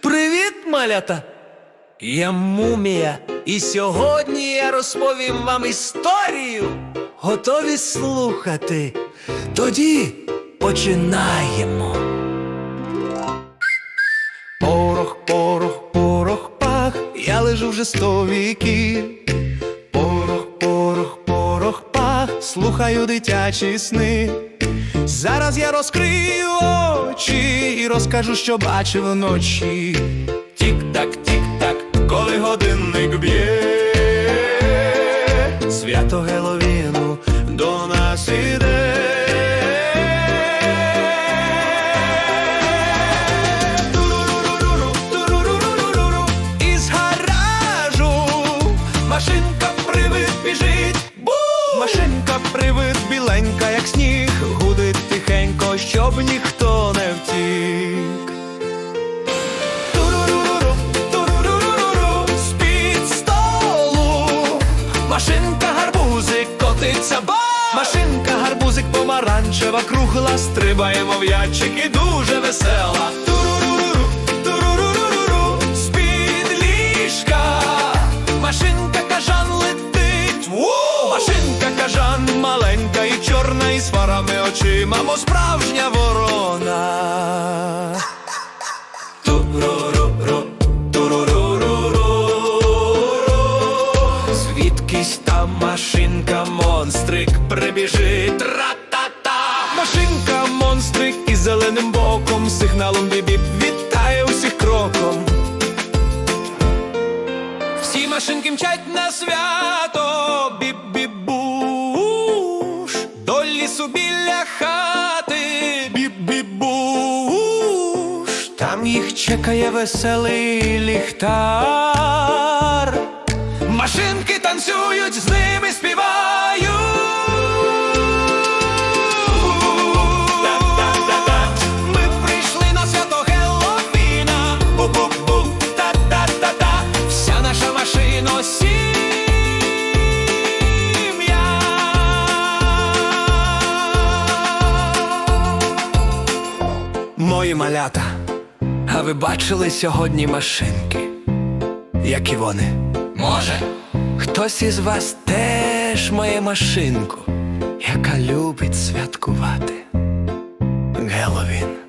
Привіт, малята! Я мумія, і сьогодні я розповім вам історію. Готові слухати? Тоді починаємо. Порох, порох, порох, пах, я лежу вже сто віків. Порох, порох, порох, пах, слухаю дитячі сни. Зараз я розкрию очі розкажу, що бачив вночі. Тік-так, тік-так, коли годинник б'є. Свято Геловіну до нас іде. Машинка гарбузик котиться, ба! Машинка гарбузик помаранчева, кругла, стрибає мов'ячик і дуже весела. Туруруруру, туруруруру, з-під ліжка. Машинка кажан летить. Машинка кажан маленька і чорна, і з фарами очима, мов Звідкись там машинка, монстрик прибіжить. Тра-та-та! Машинка, монстрик із зеленим боком, сигналом бібіп вітає усіх кроком. Всі машинки мчать на свято, біп-біп-буш, до лісу біля хати, біп-біп-буш, там їх чекає веселий ліхтар. Машинки танцюють, з ними співають. Ми прийшли на свято Геловіна. Бу-бу-бу, та-та-та-та. Вся наша машина сім'я. Мої малята, а ви бачили сьогодні машинки? Які вони? Може, Хтось із вас теж має машинку, яка любить святкувати. Геловін.